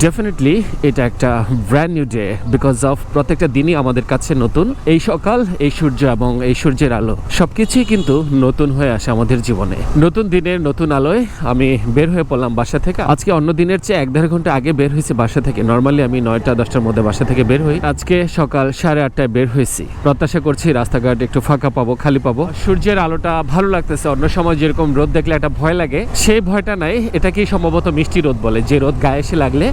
Definitely এটা একটা brand new day because of প্রত্যেকটা দিনই আমাদের কাছে নতুন। এই সকাল, এই সূর্য এবং এই সূর্যের আলো, সবকিছুই কিন্তু নতুন হয়ে আসে আমাদের জীবনে। নতুন দিনের নতুন আলোয় আমি বের হয়ে পড়লাম বাসা থেকে। আজকে অন্য দিনের চেয়ে এক দেড় ঘণ্টা আগে বের হয়েছি বাসা থেকে। নর্মালি আমি নয়টা, দশটার মধ্যে বাসা থেকে বের হই। আজকে সকাল সাড়ে আটটায় বের হয়েছি। প্রত্যাশা করছি রাস্তাঘাট একটু ফাঁকা পাবো, খালি পাবো। সূর্যের আলোটা ভালো লাগতেছে। অন্য সময় যেরকম রোদ দেখলে একটা ভয় লাগে। সেই ভয়টা নাই, এটাকেই সম্ভবত মিষ্টি রোদ বলে। যে রোদ গায়ে এসে লাগলে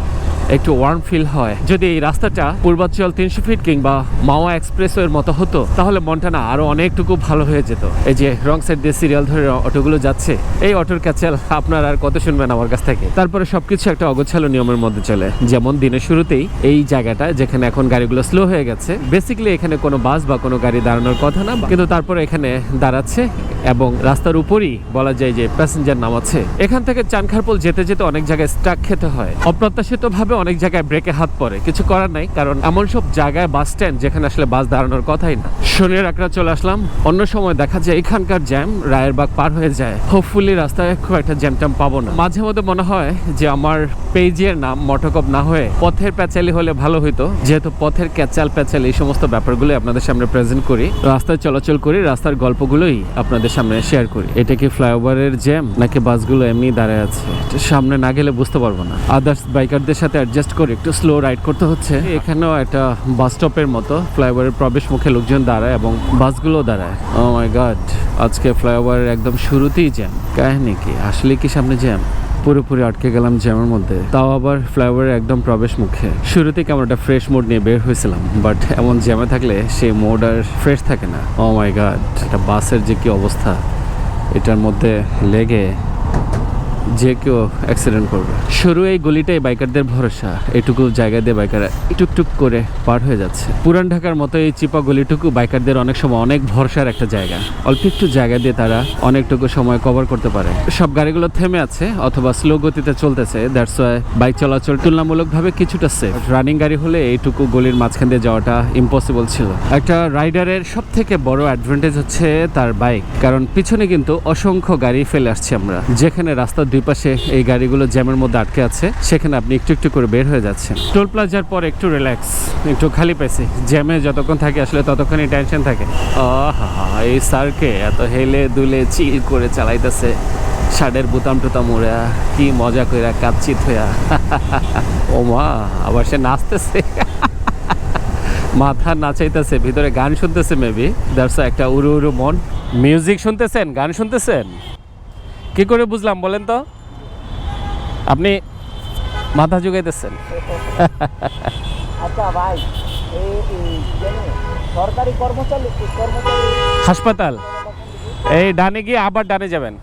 একটু ওয়ার্ম ফিল হয়। যদি এই রাস্তাটা পূর্বাঞ্চল তিনশো ফিট কিংবা মাওয়া এক্সপ্রেস এর মতো হতো, তাহলে মনটা না আরও অনেকটুকু ভালো হয়ে যেত। এই যে রং সাইড দিয়ে সিরিয়াল ধরে অটোগুলো যাচ্ছে, এই অটোর ক্যাচাল আপনার আর কত শুনবেন আমার কাছ থেকে? তারপরে সবকিছু একটা অগোছালো নিয়মের মধ্যে চলে। যেমন দিনের শুরুতেই এই জায়গাটা, যেখানে এখন গাড়িগুলো স্লো হয়ে গেছে বেসিক্যালি এখানে কোনো বাস বা কোনো গাড়ি দাঁড়ানোর কথা না, কিন্তু তারপরে এখানে দাঁড়াচ্ছে এবং রাস্তার উপরই বলা যায় যে প্যাসেঞ্জার নামাচ্ছে এখান থেকে চানখারপোল যেতে যেতে অনেক জায়গায় স্টাক খেতে হয়। অপ্রত্যাশিত ভাবে অনেক জায়গায় ব্রেকে হাত পড়ে। কিছু করার নাই, কারণ এমন সব জায়গায় বাস স্ট্যান্ড যেখানে আসলে বাস দাঁড়ানোর কথাই না। শনির আকড়া চলে আসলাম। অন্য সময় দেখা যায় এখানকার জ্যাম রায়ের বাগ পার হয়ে যায়। হোপফুলি রাস্তায় খুব একটা জ্যাম ট্যাম পাবো না। মাঝে মধ্যে মনে হয় যে আমার পেজের নাম মটকপ না হয়ে পথের প্যাচালি হলে ভালো হইতো। যেহেতু পথের ক্যাচাল প্যাচাল এই সমস্ত ব্যাপারগুলো আপনাদের সামনে প্রেজেন্ট করি। রাস্তায় চলাচল করি, রাস্তার গল্পগুলোই আপনাদের সামনে শেয়ার করি। এটা কি ফ্লাইওভারের জ্যাম নাকি বাসগুলো এমনি দাঁড়ায় আছে? সামনে না গেলে বুঝতে পারব না। আদার্স বাইকারদের সাথে অ্যাডজাস্ট করে একটু স্লো রাইড করতে হচ্ছে। এখানেও একটা বাস স্টপের মতো ফ্লাইওভারের প্রবেশ মুখে লোকজন দাঁড়ায় এবং বাসগুলো দাঁড়ায়। ও মাই গড আজকে ফ্লাইওভারের একদম শুরুতেই জ্যাম কাহিনী কি? আসলে কি সামনে জ্যাম পুরোপুরি আটকে গেলাম জ্যামের মধ্যে। তাও আবার ফ্লাইওভারের একদম প্রবেশ মুখে শুরুতে কেমন একটা ফ্রেশ মোড নিয়ে বের হয়েছিলাম বাট এমন জ্যামে থাকলে সেই মোড আর ফ্রেশ থাকে না। ও মাই গাড একটা বাসের যে কি অবস্থা, এটার মধ্যে লেগে যে কেউ অ্যাক্সিডেন্ট করবে। শুরু এই গলিটাই বাইকারদের ভরসা। এটুকু জায়গা দিয়ে বাইকাররা টুকটুক করে পার হয়ে যাচ্ছে। পুরান ঢাকার মতো এই চিপা গলিটুকু বাইকারদের অনেক সময় অনেক ভরসার একটা জায়গা। অল্প একটু জায়গা দিয়ে তারা অনেকটুকু সময় কভার করতে পারে। সব গাড়িগুলো থেমে আছে অথবা স্লো গতিতে চলতেছে। দ্যাটস ওয়াই বাইক চলাচল তুলনামূলকভাবে কিছুটা সেফ রানিং গাড়ি হলে এইটুকু গলির মাঝখান দিয়ে যাওয়াটা ইম্পসিবল ছিল। একটা রাইডারের সব থেকে বড় অ্যাডভান্টেজ হচ্ছে তার বাইক কারণ পিছনে কিন্তু অসংখ্য গাড়ি ফেলে আসছি আমরা। যেখানে রাস্তার দুই পাশে এই গাড়িগুলো জ্যামের মধ্যে আটকে আছে, সেখানে আপনি একটু একটু করে বের হয়ে যাচ্ছেন। টোল প্লাজার পর একটু রিল্যাক্স একটু খালি পেয়েছি জ্যামে যতক্ষণ থাকে, আসলে ততক্ষণই টেনশন থাকে। এই স্যারকে এত হেলে দুলে চিল করে চালাইতেছে। শার্টের বুতাম টুতাম উড়া কি মজা কইরা কাচ্ছিত হইয়া ও মা, আবার সে নাচতেছে। মাথা নাচাইতেছে, ভিতরে গান শুনতেছে মেবি দ্যাটস একটা উড়ু উড়ু মন। মিউজিক শুনতেছেন? গান শুনতেছেন? কি করে বুঝলাম বলেন তো? আপনি মাথা জুগাইতেছেন আচ্ছা ভাই সরকারি কর্মচারী হাসপাতাল। এই ডানে গিয়ে আবার ডানে যাবেন।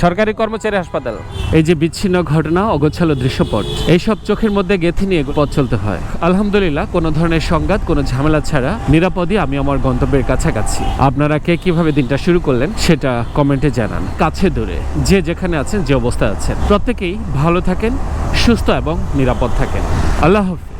সরকারি কর্মচারী হাসপাতাল। এই যে বিচ্ছিন্ন ঘটনা, অগোছালো দৃশ্যপট, এইসব চোখের মধ্যে গেঁথে নিয়ে পথ চলতে হয়। আলহামদুলিল্লাহ, কোনো ধরনের সংঘাত, কোনো ঝামেলা ছাড়া নিরাপদে আমি আমার গন্তব্যের কাছাকাছি। আপনারা কে কীভাবে দিনটা শুরু করলেন, সেটা কমেন্টে জানান। কাছে দূরে, যে যেখানে আছেন, যে অবস্থায় আছেন। প্রত্যেকেই ভালো থাকেন, সুস্থ এবং নিরাপদ থাকেন। আল্লাহ হাফিজ।